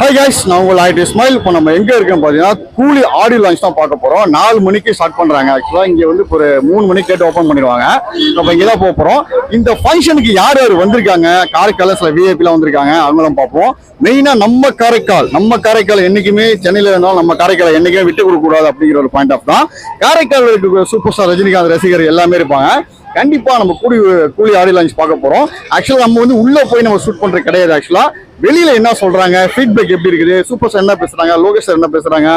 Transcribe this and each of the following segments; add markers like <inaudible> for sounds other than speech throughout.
Hi guys நான் உங்கள் ஆயிட்டு ஸ்மைல் இப்போ நம்ம எங்கே இருக்கேன் பார்த்தீங்கன்னா கூலி ஆடியோ லான்ச் தான் பார்க்க போகிறோம் நாலு மணிக்கு ஸ்டார்ட் பண்ணுறாங்க ஆக்சுவலாக இங்கே வந்து ஒரு மூணு மணிக்கு கேட்டு ஓப்பன் பண்ணிடுவாங்க. நம்ம இங்கே தான் போக போகிறோம் இந்த ஃபங்க்ஷனுக்கு யார் யார் வந்திருக்காங்க? காரைக்காலில் சில விஐபிலாம் வந்திருக்காங்க. அவங்களும் பார்ப்போம். மெயினாக நம்ம காரைக்கால். நம்ம காரைக்கால் என்றைக்குமே சென்னையில் இருந்தாலும் நம்ம காரைக்காலை என்றைக்குமே விட்டு கொடுக்கூடாது அப்படிங்கிற ஒரு பாயிண்ட் ஆஃப் தான். காரைக்கால் இருக்கிற சூப்பர் ஸ்டார் ரஜினிகாந்த் ரசிகர் எல்லாமே இருப்பாங்க. கண்டிப்பாக நம்ம கூலி கூலி ஆடியோ லான்ச் பார்க்க போகிறோம் ஆக்சுவலாக நம்ம வந்து உள்ளே போய் நம்ம ஷூட் பண்ணுறது கிடையாது. ஆக்சுவலாக வெளியில என்ன சொல்றாங்க? ஃபீட்பேக் எப்படி இருக்குது? சூப்பர் சார் என்ன பேசுறாங்க? லோகேஷ் சார் என்ன பேசுறாங்க?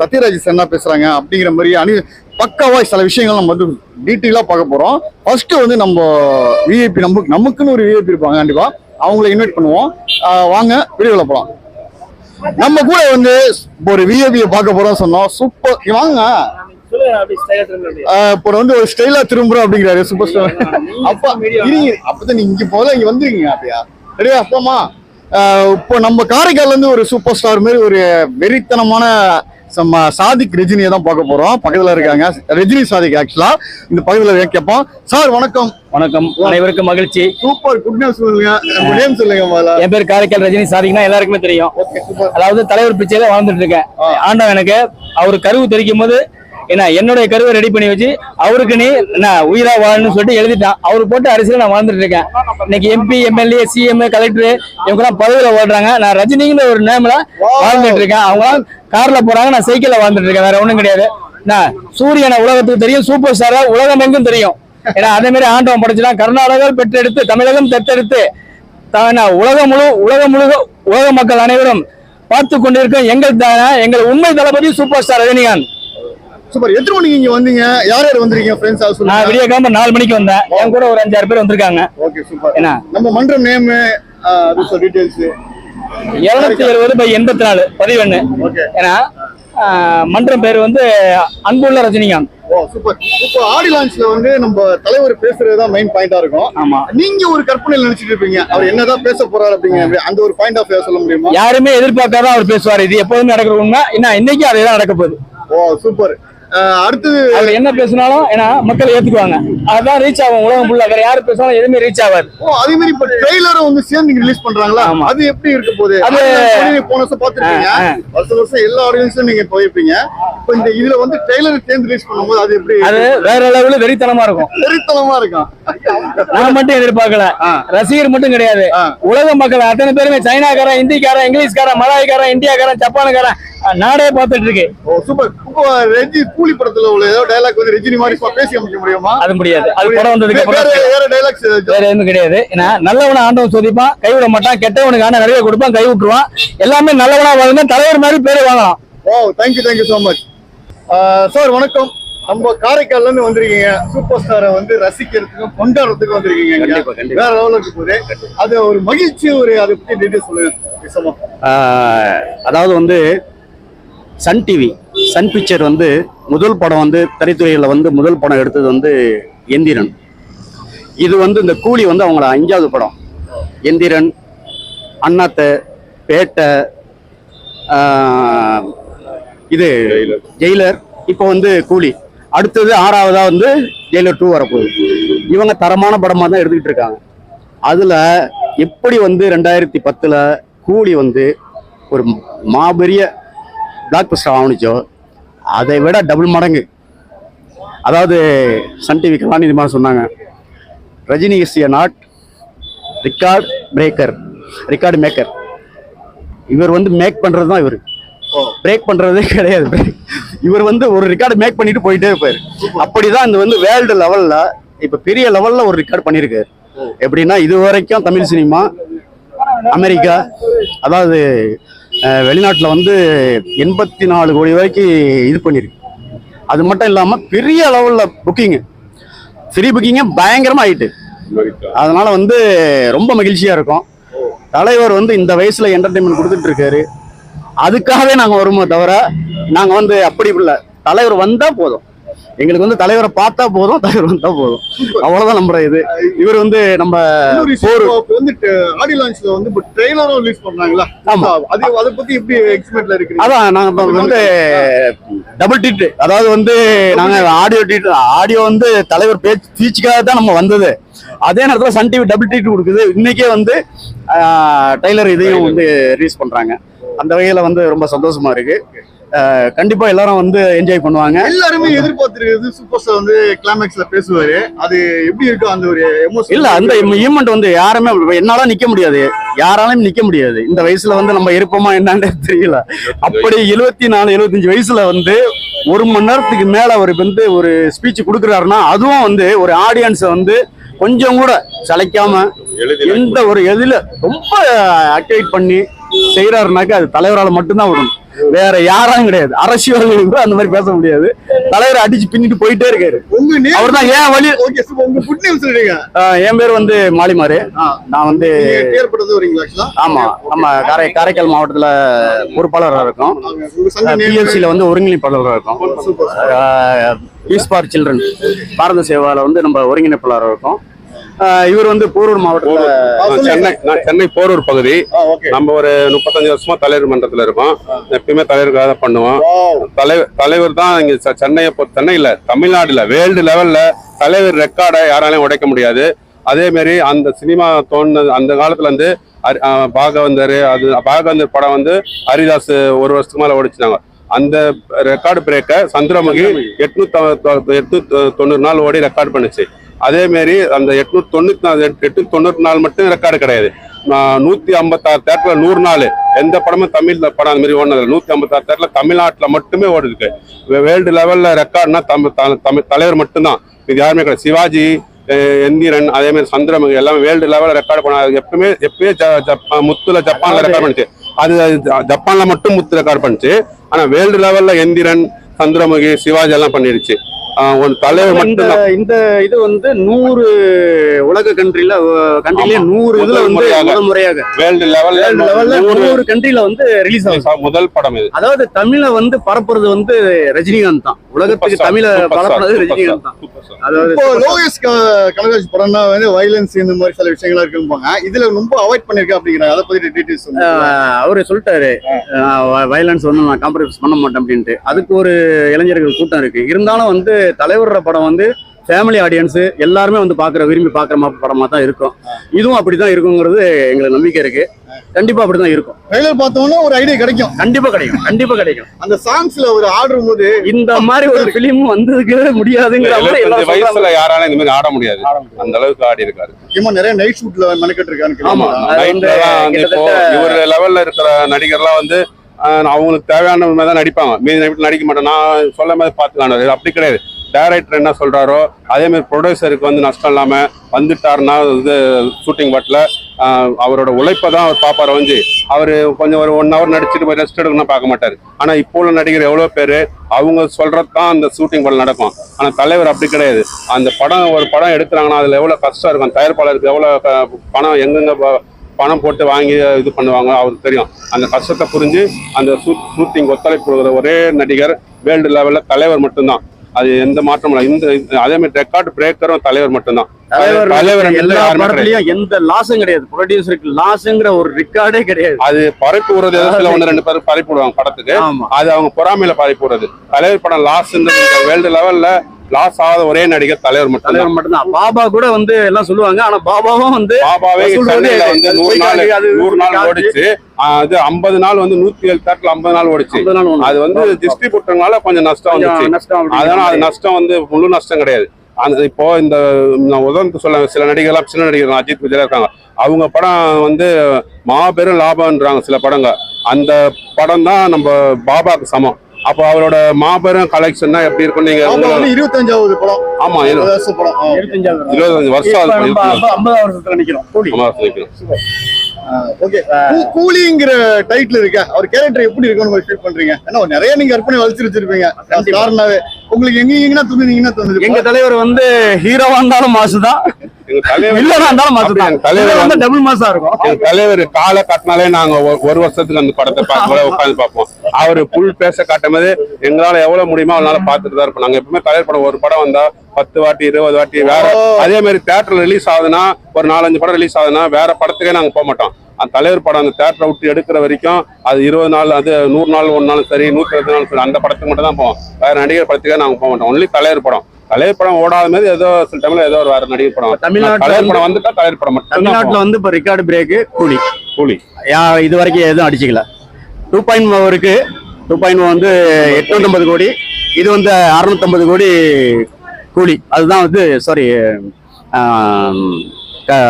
சத்யராஜ் சார் என்ன பேசுறாங்க? அப்படிங்கிற மாதிரி அணி பக்காவா சில விஷயங்கள் நம்ம வந்து டீட்டெயிலா பார்க்க போறோம். ஃபர்ஸ்ட் வந்து நம்ம விஐபி நமக்கு நமக்குன்னு ஒரு விஐபி இருப்பாங்க கண்டிப்பா. அவங்கள இன்வைட் பண்ணுவோம். வாங்க வீடியோல போலாம். நம்ம கூட வந்து ஒரு விஐபியை பார்க்க போறோம் சொன்னோம். சூப்பர் வாங்க. இப்போ வந்து ஒரு ஸ்டைலா திரும்புறோம் அப்படிங்கிறாரு சூப்பர் ஸ்டார் அப்பா இருங்க அப்பதான் நீங்க இங்க போல இங்க வந்துருக்கீங்க அப்படியா? ரெடியா அப்பமா இப்போ நம்ம காரைக்கால்ல இருந்து ஒரு சூப்பர் ஸ்டார் மாதிரி ஒரு வெறித்தனமான நம்ம சாதிக் ரஜினியை தான் பார்க்க போறோம். பக்கத்துல இருக்காங்க. ரஜினி சாதிக் ஆக்சுவலா இந்த பக்கத்துல இருக்க கேட்போம் சார் வணக்கம். வணக்கம். அனைவருக்கும் மகிழ்ச்சி. சூப்பர் குட் நியூஸ் சொல்லுங்க. சொல்லுங்க என் பேர் காரைக்கால் ரஜினி சாதிக்குன்னா எல்லாருக்குமே தெரியும். அதாவது தலைவர் பிச்சையில வாழ்ந்துட்டு இருக்கேன். ஆண்டவன் எனக்கு அவர் கருவு தெரிக்கும் போது என்ன என்னுடைய கருவை ரெடி பண்ணி வச்சு அவருக்கு நீ நான் உயிரா வாழணும்னு சொல்லிட்டு எழுதிட்டான் அவர் போட்டு அரசியல் நான் வாழ்ந்துட்டு இருக்கேன். இன்னைக்கு எம்பி எம்எல்ஏ சிஎம் கலெக்டர் இவங்கெல்லாம் பதவியில ஓடுறாங்க. நான் ரஜினிங்கிற ஒரு நேம்ல வாழ்ந்துட்டு இருக்கேன். அவங்களாம் கார்ல போறாங்க. நான் சைக்கிள்ல வாழ்ந்துட்டு இருக்கேன். வேற ஒண்ணும் கிடையாது. நான் சூரியனை உலகத்துக்கு தெரியும் சூப்பர் ஸ்டாரா உலகம் எங்கும் தெரியும். ஏன்னா அதே மாதிரி ஆண்டவன் படைச்சுதான் கர்நாடகா பெற்றெடுத்து தமிழகம் தத்தெடுத்து உலகம் முழு உலகம் முழுக உலக மக்கள் அனைவரும் பார்த்து கொண்டிருக்கும் எங்கள் தானா எங்கள் உண்மை தளபதி சூப்பர் ஸ்டார் ரஜினிகாந்த். சூப்பர். எத்தனை மணிக்கு இங்க வந்தீங்க? யார் யார் வந்திருக்கீங்க ஃப்ரெண்ட்ஸ் நான் சொல்லுங்க. விடிய கிளம்ப நாலு மணிக்கு வந்தேன். என் கூட ஒரு அஞ்சாறு பேர் வந்திருக்காங்க. Okay super. என்ன? நம்ம மன்றம் நேம் அது டீடைல்ஸ் இருநூத்தி எழுபது பை எண்பத்தி நாலு பதிவெண்ணு. ஓகே ஏன்னா மன்றம் பேர் வந்து அன்புள்ள ரஜினிகாந்த். ஓ சூப்பர். இப்போ ஆடி லான்ச்ல வந்து நம்ம தலைவர் பேசுறது தான் மெயின் பாயிண்டா இருக்கும். ஆமா. நீங்க ஒரு கற்பனையில் நினைச்சிட்டு இருப்பீங்க. அவர் என்னதான் பேச போறாரு அப்படிங்க அந்த ஒரு பாயிண்ட் ஆஃப் சொல்ல முடியுமா? யாருமே எதிர்பார்க்காத அவர் பேசுவார். இது எப்போதுமே நடக்கிற உண்மை. என்ன இன்னைக்கு அதே நடக்க போகுது. Oh super. அடுத்தது அவர் என்ன பேசினாலும் ஏன்னா மக்கள் ஏத்துக்குவாங்க. அதுதான் ரீச் ஆகும் உலகம் ஃபுல்லா வேற யாரு பேசினாலும் எதுவுமே ரீச் ஆகாது. ஓ அதே மாதிரி இப்ப ட்ரெய்லரை வந்து சேர்ந்து ரிலீஸ் பண்றாங்களா. அது எப்படி இருக்க போகுது? அது- போன வருஷம் ஆ. வருஷம் வருஷம் எல்லா ஆடியன்ஸும் நீங்க போயிருப்பீங்க. இப்போ இந்த இதுல வந்து ட்ரெய்லர் சேர்ந்து ரிலீஸ் பண்ணும்போது அது எப்படி அது வேற லெவலில் வெறித்தனமா இருக்கும். வெறித்தனமா இருக்கும். நான் மட்டும் எதிர்பார்க்கல. ரசிகர் மட்டும் கிடையாது. உலக மக்கள் அத்தனை பேருமே சைனாக்காரன் இந்திக்காரன் இங்கிலீஷ்காரன் மலாய்க்காரன் இந்தியாக்காரன் ஜப்பானுக்காரன் நாடே பார்த்துட்டு இருக்கு ஓ சூப்பர். இப்போ ரெஜி கூலி படத்துல உள்ள ஏதோ டைலாக் வந்து ரஜினி மாதிரி பேசி அமைக்க முடியுமா? அது முடியாது. அது படம் வந்ததுக்கு வேற அப்புறம் வேற டைலாக்ஸ் வேற எதுவும் கிடையாது. ஏன்னா நல்லவனை ஆண்டவன் சோதிப்பான் கைவிட மாட்டான் கெட்டவனுக்கு ஆன நிறைய கொடுப்பான் கை விட்டுருவான். எல்லாமே நல்லவனா வாழுங்க தலைவர் மாதிரி பேரு வாங்கலாம். ஓ thank you thank you so much sir வணக்கம். நம்ம காரைக்கால்ல இருந்து வந்திருக்கீங்க. சூப்பர் ஸ்டாரை வந்து ரசிக்கிறதுக்கும் கொண்டாடுறதுக்கு வந்திருக்கீங்க இங்க. கண்டிப்பா, கண்டிப்பா. வேற லெவலுக்கு போகுது. அது ஒரு மகிழ்ச்சி ஒரு அதை பத்தி டீட்டெயில் சொல்லுங்க. அதாவது வந்து சன் டிவி. சன் பிக்சர் வந்து முதல் படம் வந்து திரைத்துறையில் வந்து முதல் படம் எடுத்தது வந்து எந்திரன். இது வந்து இந்த கூலி வந்து அவங்கள அஞ்சாவது படம். எந்திரன் அண்ணாத்த பேட்டை இது ஜெயிலர். இப்போ வந்து கூலி. அடுத்தது ஆறாவதா வந்து ஜெயிலர் டூ வரப்போகுது. இவங்க தரமான படமாக தான் எடுத்துக்கிட்டு இருக்காங்க. அதில் எப்படி வந்து ரெண்டாயிரத்தி பத்தில் கூலி வந்து ஒரு மாபெரிய பிளாக் பஸ்டர் ஆவணிச்சோ அதை விட டபுள் மடங்கு. அதாவது சன் டிவி கலாநிதிமா சொன்னாங்க. Rajini is a not record breaker record maker இவர் வந்து மேக் பண்ணுறது தான் இவர். பிரேக் பண்றதே கிடையாது. இவர் வந்து ஒரு ரெக்கார்டு மேக் பண்ணிட்டு போயிட்டே இருப்பாரு. அப்படிதான் இந்த வந்து வேர்ல்டு லெவல்ல இப்ப பெரிய லெவல்ல ஒரு ரெக்கார்ட் பண்ணியிருக்காரு எப்படின்னா இது வரைக்கும் தமிழ் சினிமா அமெரிக்கா அதாவது வெளிநாட்டில் வந்து எண்பத்தி நாலு கோடி வரைக்கும் இது பண்ணியிருக்கு அது மட்டும் இல்லாமல் பெரிய அளவில் புக்கிங்கு ஃப்ரீ புக்கிங்கே பயங்கரமாக ஆயிட்டு. அதனால் வந்து ரொம்ப மகிழ்ச்சியாக இருக்கும். தலைவர் வந்து இந்த வயசில் என்டர்டைன்மெண்ட் கொடுத்துட்டு இருக்காரு. அதுக்காகவே நாங்கள் வருமோ தவிர நாங்கள் வந்து அப்படி இல்லை. தலைவர் வந்தால் போதும். எங்களுக்கு வந்து தலைவரை பார்த்தா போதும் தலைவர் வந்தா போதும். அவ்வளவுதான் நம்புற இது. இவர் வந்து நம்ம இப்ப வந்து ஆடி லான்ச்ல வந்து இப்போ ட்ரெய்லரும் ரிலீஸ் பண்ணாங்களா ஆமா. அது அதை பத்தி எப்படி எக்ஸ்பெக்ட்ல இருக்கிறீங்க? அதான் நாங்க வந்து டபுள் டீட் அதாவது வந்து நாங்க ஆடியோ டீட் ஆடியோ வந்து தலைவர் பேச்சு ஸ்பீச்சுக்காக தான் நம்ம வந்தது. அதே நேரத்துல சன் டிவி டபுள் ட்ரீட் கொடுக்குது. இன்னைக்கே வந்து டைலர் இதையும் வந்து ரிலீஸ் பண்றாங்க. அந்த வகையில வந்து ரொம்ப சந்தோஷமா இருக்கு. கண்டிப்பா எல்லாரும் வந்து என்ஜாய் பண்ணுவாங்க. எல்லாருமே எதிர்பார்த்திருக்கிறது சூப்பர் ஸ்டார் வந்து கிளைமேக்ஸ்ல பேசுவாரு. அது எப்படி இருக்கும் அந்த ஒரு எமோஷன் இல்ல அந்த ஈவெண்ட் வந்து யாருமே என்னால நிக்க முடியாது. யாராலும் நிக்க முடியாது. இந்த வயசுல வந்து நம்ம இருப்போமா என்னன்னு <laughs> தெரியல. அப்படி எழுபத்தி நாலு எழுபத்தஞ்சு வயசுல வந்து ஒரு மணி நேரத்துக்கு மேல அவர் வந்து ஒரு ஸ்பீச் கொடுக்குறாருன்னா அதுவும் வந்து ஒரு ஆடியன்ஸை வந்து கொஞ்சம் கூட சளைக்காம எந்த ஒரு எதுல ரொம்ப ஆக்டிவேட் பண்ணி செய்யறாருனாக்க அது தலைவரால மட்டும்தான் வரும் வேற யாரும் கிடையாது. அரசியல்வாதிகள் கூட அந்த மாதிரி பேச முடியாது. தலைவரை அடிச்சு பின்னிட்டு போயிட்டே இருக்காரு. அவர் தான் ஏன் வழி ஓகே என் பேர் வந்து மாலிமாரு. நான் வந்து ஆமா நம்ம காரை காரைக்கால் மாவட்டத்துல பொறுப்பாளராக இருக்கோம். பிஎல்சியில வந்து ஒருங்கிணைப்பாளராக இருக்கோம். பீஸ் ஃபார் சில்ட்ரன் பாரத சேவால வந்து நம்ம ஒருங்கிணைப்பாளராக இருக்கோம். இவர் வந்து போரூர் மாவட்டத்துல நான் சென்னை நான் சென்னை போரூர் பகுதி. நம்ம ஒரு முப்பத்தஞ்சு வருஷமா தலைவர் மன்றத்துல இருக்கோம். எப்பயுமே தலைவருக்காக தான் பண்ணுவோம். தலைவர் தலைவர் தான் இங்க சென்னையை பொ- சென்னை இல்ல தமிழ்நாடுல வேர்ல்டு லெவல்ல தலைவர் ரெக்கார்டை யாராலையும் உடைக்க முடியாது. அதே மாதிரி அந்த சினிமா தோணுனது அந்த காலத்துல இருந்து பாகவந்தர் அது பாகவந்தர் படம் வந்து ஹரிதாஸ் ஒரு வருஷத்துக்கு மேல ஓடிச்சினாங்க. அந்த ரெக்கார்டு பிரேக்க சந்திரமுகி எட்நூத்தி எட்நூத்தி தொண்ணூறு நாள் ஓடி ரெக்கார்ட் பண்ணுச்சு. அதே மாதிரி அந்த எட்நூத்தி தொண்ணூத்தி எட்நூத்தி தொண்ணூறு நாள் மட்டும் ரெக்கார்டு கிடையாது. நூத்தி ஐம்பத்தாறு தேட்டர்ல நூறு நாள் எந்த படமும் தமிழ்ல படம் அந்த மாதிரி ஓடுனது நூத்தி ஐம்பத்தாறு தேட்டர்ல தமிழ்நாட்டுல மட்டுமே ஓடுது வேர்ல்டு லெவல்ல ரெக்கார்ட்னா தமிழ் தமிழ் தலைவர் மட்டும்தான். இது யாருமே கிடையாது. சிவாஜி எந்திரன் அதே மாதிரி சந்திரமுகி எல்லாமே வேர்ல்டு லெவல்ல ரெக்கார்ட் பண்ண எப்பவுமே எப்பயே முத்துல ஜப்பான்ல ரெக்கார்ட் பண்ணுச்சு. அது ஜப்பானில் ஜப்பான்ல மட்டும் முத்து ரெக்கார்ட் பண்ணுச்சு ஆனா வேர்ல்டு லெவல்ல எந்திரன் சந்திரமுகி சிவாஜி எல்லாம் பண்ணிடுச்சு. ஒரு தலைவர் மட்டும்தான் இந்த இது வந்து நூறு உலக கண்ட்ரில கண்ட்ரிலேயே ஆமா. நூறு இதுல முதல் வந்து. முதல் முறையாக. வேர்ல்டு லெவல்ல லெவல்ல நூறு கண்ட்ரில வந்து ரிலீஸ் ஆகுது. முதல் படம் இது. அதாவது தமிழை வந்து பரப்புறது வந்து ரஜினிகாந்த் தான். உலகத்துக்கு தமிழை பரப்புறது ரஜினிகாந்த் தான். அதாவது இப்போ லோகேஷ் கனகராஜ் படம்னா வந்து வயலன்ஸ் இந்த மாதிரி சில விஷயங்களா இருக்கும்பாங்க. இதுல ரொம்ப அவாய்ட் பண்ணிருக்கேன் அப்படிங்கிறாங்க. அதை பத்தி டீடைல்ஸ் அவரு சொல்லிட்டாரு. வயலன்ஸ் வந்து நான் காம்ப்ரமைஸ் பண்ண மாட்டேன் அப்படின்ட்டு. அதுக்கு ஒரு இளைஞர்கள் கூட்டம் இருக்கு. இருந்தாலும் வந்து தலைவரோட படம் வந்து ஃபேமிலி ஆடியன்ஸ் எல்லாருமே வந்து பாக்குற விரும்பி பாக்குற மா- படமா தான் இருக்கும். இதுவும் அப்படிதான் இருக்குங்கிறது எங்களுக்கு நம்பிக்கை இருக்கு. கண்டிப்பா அப்படிதான் இருக்கும். ட்ரெய்லர் பார்த்தோம்னா ஒரு ஐடியா கிடைக்கும். கண்டிப்பா கிடைக்கும். கண்டிப்பா கிடைக்கும். அந்த சாங்ஸ்ல ஒரு ஆடுறும் போது இந்த மாதிரி ஒரு பிலிம் வந்ததுக்கு முடியாதுங்கிற மாதிரி. வயசுல யாராலும் இந்த மாதிரி ஆட முடியாது. அந்த அளவுக்கு ஆடி இருக்காரு. முக்கியமா நிறைய நைட் ஷூட்ல மெனக்கெட்டு இருக்கான்னு ஆமா. தான் இவர் லெவல்ல இருக்கிற நடிகர்லாம் வந்து ஆஹ், அவங்களுக்கு தேவையான மாதிரி தான் நடிப்பாங்க. மீதி நடிக்க மாட்டேன் நான் சொல்ல மாதிரி பார்த்துக்கான அப்படி கிடையாது. டைரக்டர் என்ன சொல்கிறாரோ அதேமாதிரி ப்ரொடியூசருக்கு வந்து நஷ்டம் இல்லாமல் வந்துட்டாருன்னா இது ஷூட்டிங் பாட்டில் அவரோட உழைப்பை தான் அவர் பார்ப்பார் வந்து அவர் கொஞ்சம் ஒரு ஒன் ஹவர் நடிச்சுட்டு போய் ரெஸ்ட் எடுக்கணும்னு பார்க்க மாட்டார். ஆனால் இப்போ உள்ள நடிகர் எவ்வளோ பேர் அவங்க சொல்கிறது தான் அந்த ஷூட்டிங் படம் நடக்கும். ஆனால் தலைவர் அப்படி கிடையாது. அந்த படம் ஒரு படம் எடுக்கிறாங்கன்னா அதில் எவ்வளோ கஷ்டம் இருக்கும் தயாரிப்பாளருக்கு எவ்வளோ பணம் எங்கெங்கே ப- பணம் போட்டு வாங்கி இது பண்ணுவாங்க அவருக்கு தெரியும். அந்த கஷ்டத்தை புரிஞ்சு அந்த ஷூட்டிங் ஒத்துழைப்பு கொடுக்குற ஒரே நடிகர் வேர்ல்டு லெவலில் தலைவர் மட்டும்தான். அது எந்த மாற்றமும் இல்லை. இந்த அதே மாதிரி ரெக்கார்ட் பிரேக்கரும் தலைவர் மட்டும்தான். தலைவர் எந்த லாஸும் கிடையாது. ப்ரொடியூசருக்கு லாஸுங்கிற ஒரு ரெக்கார்டே கிடையாது. அது பரப்பி விடுறது எதிர்த்துல ஒன்று ரெண்டு பேர் பரப்பி விடுவாங்க படத்துக்கு. அது அவங்க பொறாமையில பரப்பி விடுறது தலைவர் படம் லாஸ் வேர்ல்டு லெவல்ல லாஸ் ஆகாத ஒரே நடிகர் தலைவர் மட்டும் தலைவர் மட்டும்தான். பாபா கூட வந்து எல்லாம் சொல்லுவாங்க. ஆனா பாபாவும் வந்து பாபாவே வந்து நூறு நாள் நூறு நாள். ஓடிச்சு. அது ஐம்பது நாள் வந்து நூத்தி ஏழு தேட்டர்ல ஐம்பது நாள் ஓடிச்சு. அது வந்து டிஸ்ட்ரிபியூட்டர்னால கொஞ்சம் நஷ்டம் வந்துச்சு. அதனால அது. நஷ்டம் வந்து முழு நஷ்டம் கிடையாது. அந்த இப்போ இந்த நான் உதாரணத்துக்கு சொல்ல சில நடிகர்லாம் சின்ன நடிகர்கள் அஜித் விஜய் இருக்காங்க. அவங்க படம் வந்து மாபெரும் லாபம்ன்றாங்க சில படங்க அந்த படம் தான் நம்ம பாபாக்கு சமம். அப்போ அவரோட மாபெரும் கலெக்ஷன்னா எப்படி இருக்கும் நீங்க இருபத்தஞ்சாவது படம். ஆமா இருபத்தஞ்சு வருஷம் இப்ப ஆகுது. நம்ம இருபத்தஞ்சு ஐம்ப- ஐம்பதாம் வருஷத்துல நிக்கிறோம். ஓகே. கூலிங்கிற டைட்டில் இருக்க? அவர் கேரக்டர் எப்படி இருக்கும்னு ஃபீல் பண்றீங்க? ஏன்னா நிறைய நீங்க அர்ப்பணி வளர்ச்சி வச்சிருப்பீங்க. காரணாவே உங்களுக்கு எங்க எங்கன்னா தோணுனீங்கன்னா எங்க தோணுது? தலைவர் வந்து ஹீரோவா இருந்தாலும் மாசு தான் தலைவர் வந்து டபுள் மாசா இருக்கும். எங்க தலைவர் காலை காட்டினாலே நாங்க ஒரு- ஒரு வருஷத்துக்கு அந்த படத்தை உட்காந்து பார்ப்போம். அவரு புல் பேச காட்டும் போது எங்களால எவ்வளவு முடியுமோ அவனால பார்த்துட்டு தான் இருப்போம். நாங்க எப்பவுமே தலைவர் படம் ஒரு படம் வந்தா பத்து வாட்டி இருபது வாட்டி வேற அதே மாதிரி தேட்டர்ல ரிலீஸ் ஆகுதுன்னா ஒரு நாலஞ்சு படம் ரிலீஸ் ஆகுதுன்னா வேற படத்துக்கே நாங்க போக மாட்டோம். அந்த தலைவர் படம் அந்த தேட்டரை விட்டு எடுக்கிற வரைக்கும் அது இருபது நாள் அது நூறு நாள் ஒரு நாள் சரி நூத்தி இருபது நாள் சரி அந்த படத்துக்கு மட்டும் தான் போவோம். வேற நடிகர் படத்துக்கே நாங்க போக மாட்டோம். ஒன்லி தலைவர் படம். தலைவர் படம் ஓடாத மாதிரி ஏதோ சில டைம்ல ஏதோ ஒரு வேற நடிகர் படம் தமிழ்நாட்டுல படம் வந்துட்டா தலைவர் படம் மட்டும் தமிழ்நாட்டுல வந்து இப்போ ரெக்கார்டு பிரேக்கு கூலி. கூலி. இது வரைக்கும் எதுவும் அடிச்சிக்கல. டூ பாயிண்ட் இருக்கு. டூ பாயிண்ட் வந்து எட்நூத்தம்பது கோடி. இது வந்து அறுநூத்தம்பது கோடி கூலி. அதுதான் வந்து சாரி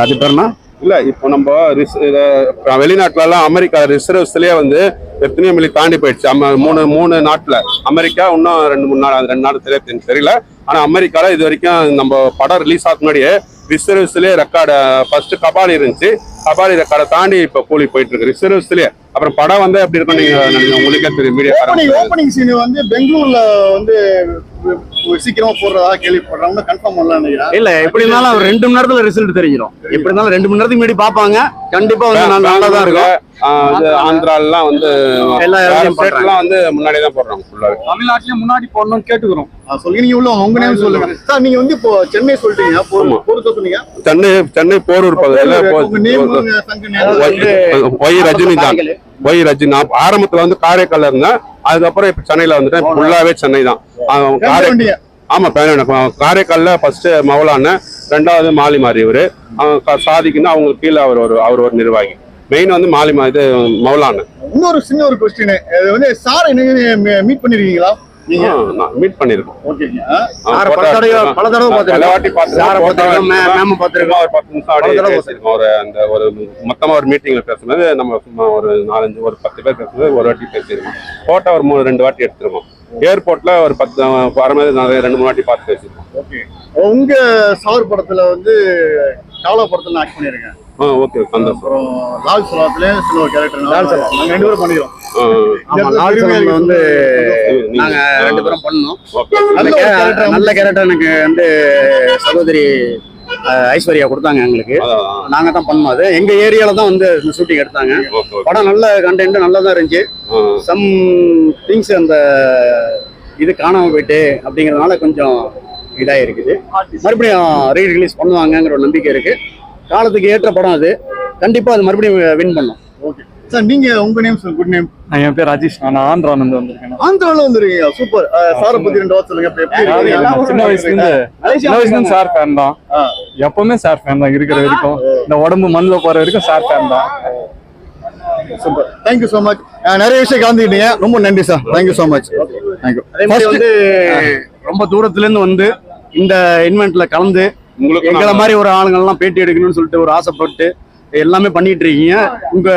அது பேர்னா இல்ல இப்போ நம்ம ரிஸ்- இத வெளிநாட்டுல எல்லாம் அமெரிக்கா ரிசர்வ்ஸ்லயே வந்து எத்தனையோ மில்லி தாண்டி போயிடுச்சு. அம்ம- மூணு மூணு நாட்டுல. அமெரிக்கா இன்னும் ரெண்டு மூணு நாள் ரெண்டு நாள் தெரிய எனக்கு தெரியல. ஆனா அமெரிக்கால இது வரைக்கும் நம்ம படம் ரிலீஸ் ஆக முன்னாடியே ரிசர்வ்ஸ்லயே ரெக்கார்டு ஃபர்ஸ்ட் கபாலி இருந்துச்சு. கபாலி ரெக்கார்டை தாண்டி இப்போ கூலி போயிட்டு இருக்கு ரிசர்வ்ஸ்லயே. அப்புறம் படம் வந்து எப்படி இருக்கும் நீங்க நினைக்கிறீங்க? உங்களுக்கே தெரியும் மீடியா ஓப்பனிங் சீன் வந்து பெங்களூர்ல வந்து சீக்கிரமா போடுறதா கேள்விப்படுறாங்க கன்ஃபார்ம் பண்ணலாம் இல்ல எப்படி இருந்தாலும் ஒரு ரெண்டு மணி நேரத்துல ரிசல்ட் தெரிஞ்சிடும் எப்படி இருந்தாலும் ரெண்டு மணி நேரத்துக்கு முன்னாடி பார்ப்பாங்க கண்டிப்பா வந்து நல்லா தான் இருக்கும். ஆந்திராலாம் வந்து எல்லா இடத்துலயும் ஸ்டேட்லாம் வந்து முன்னாடியே தான் போடுறாங்க ஃபுல்லாவே தமிழ்நாட்டிலேயே முன்னாடி போடணும்னு கேட்டுக்கிறோம். ஆ, சொல்லுங்க. நீங்க உள்ள உங்க நேம் சொல்லுங்க. சார் நீங்க வந்து இப்போ சென்னை சொல்லிட்டீங்க. பொறுத்த சொன்னீங்க சென்னை சென்னை போரூர் பகுதியில் உங்க நேம் உங்க சங்க நேம் வந்து- ஒய் ரஜினிகாந்த். ஒய் ரஜினி நான் ஆரம்பத்துல வந்து காரைக்கால்ல இருந்தேன் அதுக்கப்புறம் இப்ப சென்னையில வந்துட்டேன். ஃபுல்லாவே சென்னை தான். ஆமா காரைக்கால்ல ஃபர்ஸ்ட் மௌலான ரெண்டாவது மாலிமாரி இவரு. அவன் க- சாதிக்குன்னா அவங்க கீழே அவர் ஒரு அவர் ஒரு நிர்வாகி. மெயின் வந்து மாலிமா இது மௌலான இன்னொரு சின்ன ஒரு கொஸ்டின் அது வந்து சார் மீட் பண்ணிருக்கீங்களா? மீட் பண்ணிருக்கோம். பல தடவை பல தடவை பல பார்த்துருக்கோம் மேம் பார்த்துருக்கோம் ஒரு பத்து நிமிஷம் அப்படியே பேசியிருக்கோம் ஒரு அந்த ஒரு மொத்தமா ஒரு மீட்டிங்ல பேசுனது நம்ம சும்மா ஒரு நாலஞ்சு ஒரு பத்து பேர் பேசுனது ஒரு வாட்டி பேசியிருக்கோம். போட்டோ ஒரு மூணு ரெண்டு வாட்டி எடுத்துருக்கோம். ஏர்போர்ட்ல ஒரு பத்து வர மாதிரி ரெண்டு மூணு வாட்டி பார்த்து பேசியிருக்கோம். ஓகே உங்க சார் படத்துல வந்து காலா படத்துல ஆக்ட் பண்ணிருக்கேன். ஆ ஓகே சந்தோஷம். லால் சலாத்துல சில ஒரு கேரக்டர் லால் சலாம். நாங்க ரெண்டு பேரும் லால் சலாம் வந்து நீங்க- ரெண்டு பேரும் பண்ணோம். ஓகே. நல்ல கேரக்டர் எனக்கு வந்து சகோதரி ஐஸ்வர்யா கொடுத்தாங்க எங்களுக்கு. நாங்க தான் பண்ணோம் அது. எங்க ஏரியால தான் வந்து ஷூட்டிங் எடுத்தாங்க. படம் நல்ல கண்டென்ட் நல்லா தான் இருந்துச்சு. சம் திங்ஸ் அந்த இது காணாம போயிட்டு அப்படிங்கறதுனால கொஞ்சம் இதாக இருக்குது மறுபடியும் ரீ ரிலீஸ் பண்ணுவாங்கங்கிற ஒரு நம்பிக்கை இருக்கு. காலத்துக்கு ஏற்ற படம் அது. கண்டிப்பா அது மறுபடியும் வின் பண்ணும். சார் நீங்க உங்க நேம் சார் குட் நேம் என் பேர் ராஜேஷ். நான் ஆந்திரால இருந்து வந்திருக்கேன். ஆந்திரால வந்துருக்கீங்க. சூப்பர் சாரை பத்தி ரெண்டு வார்த்தை சொல்லுங்க. சின்ன வயசுல இருந்து சின்ன வயசுல இருந்து சார் ஃபேன் தான். எப்பவுமே சார் ஃபேன் தான் இருக்கிற வரைக்கும். இந்த உடம்பு மண்ணில் போற வரைக்கும் சார் ஃபேன் தான். Super thank you so much நிறைய விஷயம் கலந்துக்கிட்டீங்க. ரொம்ப நன்றி sir thank you so much thank you அதே மாதிரி வந்து ரொம்ப தூரத்துல இருந்து வந்து இந்த இன்வென்ட்ல கலந்து உங்களுக்கு எங்களை மாதிரி ஒரு ஆளுங்கள்லாம் பேட்டி எடுக்கணும்னு சொல்லிட்டு ஒரு ஆசைப்பட்டு எல்லாமே பண்ணிட்டு இருக்கீங்க. உங்க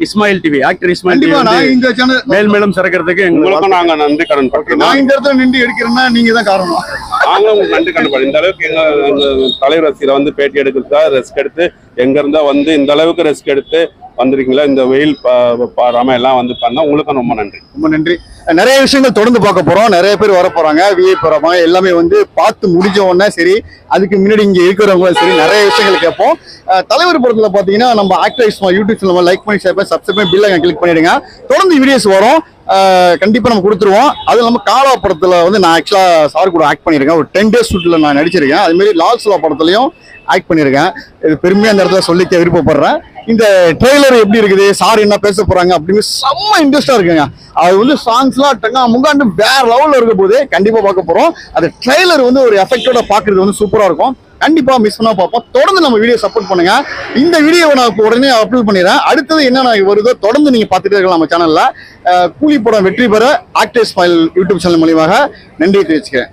Ismail TV actor Ismail TV இந்த சேனல் மேல் மேலும் சிறக்கிறதுக்கு எங்களுக்கு நாங்க நன்றி கடன் பட்டுறோம் நான் இந்த இடத்துல நின்று எடுக்கிறேன்னா நீங்க தான் காரணம். நாங்க உங்களுக்கு நன்றி கடன் படுறோம் இந்த அளவுக்கு எங்க எங்க தலைவர் ரசிகரை வந்து பேட்டி எடுக்கிறதா ரெஸ்க் எடுத்து எங்க இருந்தா வந்து இந்த அளவுக்கு ரெஸ்க் எடுத்து வந்திருக்கீங்களா? இந்த வெயில் பா- எல்லாம் வந்து பண்ணா உங்களுக்கும் ரொம்ப நன்றி. ரொம்ப நன்றி. நிறைய விஷயங்கள் தொடர்ந்து பார்க்க போறோம். நிறைய பேர் வர போறாங்க. விஐ போறாங்க எல்லாமே வந்து பார்த்து முடிஞ்ச உடனே சரி அதுக்கு முன்னாடி இங்க இருக்கிறவங்களும் சரி நிறைய விஷயங்கள் கேட்போம். தலைவர் படத்துல பாத்தீங்கன்னா நம்ம ஆக்டர்ஸ் யூடியூப் சேனல் லைக் பண்ணி ஷேர் பண்ணி சப்ஸ்கிரைப் பண்ணி பில்லை கிளிக் பண்ணிடுங்க. தொடர்ந்து வீடியோஸ் வரும். கண்டிப்பாக கண்டிப்பா நம்ம கொடுத்துருவோம். அது இல்லாமல் காலா படத்துல வந்து நான் ஆக்சுவலா சார் கூட ஆக்ட் பண்ணியிருக்கேன். ஒரு டென் டேஸ் ஷூட்ல நான் நடிச்சிருக்கேன். அதுமாரி மாதிரி லால் சுலா படத்துலயும் ஆக்ட் பண்ணியிருக்கேன். இது பெருமையா அந்த இடத்துல சொல்லிக்க விருப்பப்படுறேன். இந்த ட்ரெய்லர் எப்படி இருக்குது? சார் என்ன பேச போறாங்க அப்படின்னு செம்ம இன்ட்ரெஸ்டா இருக்குங்க. அது வந்து சாங்ஸ்லாம் டங்கா முங்காண்டு வேற லெவல்ல இருக்க போது கண்டிப்பா பார்க்க போறோம். அது ட்ரெய்லர் வந்து ஒரு எஃபெக்டோட பாக்குறது வந்து சூப்பரா இருக்கும். கண்டிப்பா மிஸ் பண்ணா பார்ப்போம். தொடர்ந்து நம்ம வீடியோ சப்போர்ட் பண்ணுங்க. இந்த வீடியோவை நான் இப்போ உடனே அப்லோட் பண்ணிடுறேன். அடுத்தது என்ன வருதோ தொடர்ந்து நீங்க பார்த்துட்டே இருக்கலாம் நம்ம சேனல்ல கூலி படம் வெற்றி பெற ஆக்டர் ஸ்மைல் யூடியூப் சேனல் மூலியமாக நன்றி தெரிவிச்சுக்கிறேன்.